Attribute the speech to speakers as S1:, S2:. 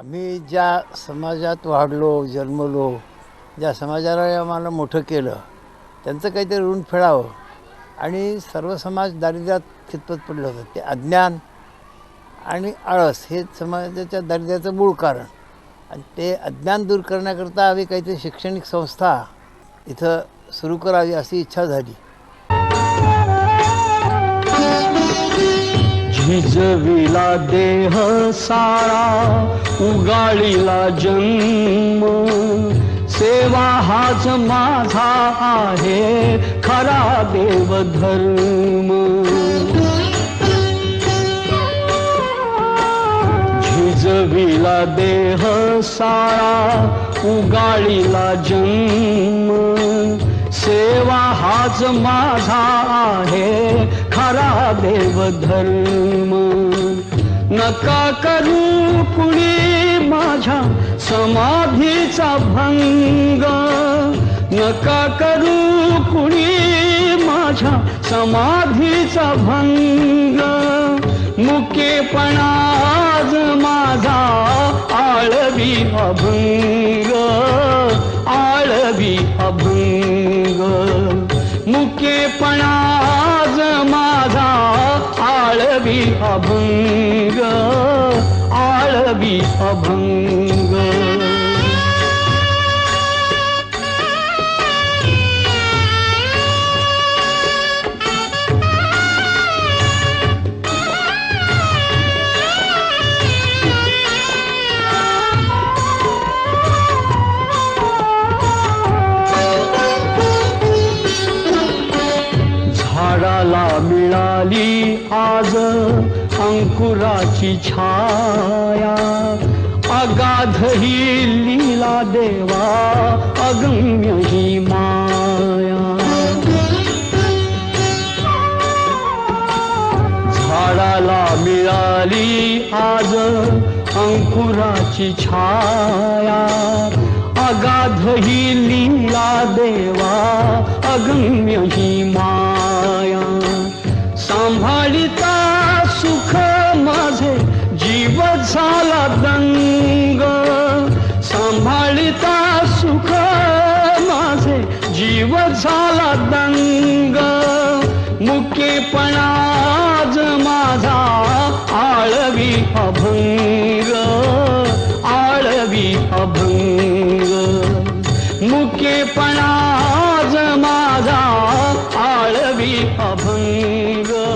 S1: आम्ही ज्या समाजात वाढलो जन्मलो ज्या समाजाला आम्हाला मोठं केलं त्यांचं काहीतरी ऋण फेडावं आणि सर्व समाज दारिद्र्यात खितपत पडलं होतं. ते अज्ञान आणि आळस हे समाजाच्या दारिद्र्याचं मूळ कारण. आणि ते अज्ञान दूर करण्याकरता आम्ही काहीतरी शैक्षणिक संस्था इथं सुरू करावी अशी इच्छा झाली.
S2: झिजविला देह सारा उगाळीला जन्म. सेवा हाच माझा आहे खरा देवधर्म झिजविला देह सारा उगाळीला जन्म. सेवा हाच माझा आहे खरा देवधर्म. नका करू कुणी माझ्या समाधीचा भंग. नका करू कुणी माझ्या समाधीचा भंग. मुकेपणा आज माझा आळवी अभंग. आळवी अभंग. मुकेपणा आज माझा आळवी अभंग आळवी अभंग. झाडाला मिळाली आज अंकुराची छाया. अगाध ही लीला देवा अगम्य ही माया. झाडाला मिळाली आज अंकुराची छाया. अगाध ही लीला देवा अगम्य ही माया. ललिता सुख माझे जीव झाला दंग. मुकेपणाज माझा आळवी अभंग. आळवी अभंग. मुकेपणाज माझा आळवी अभंग.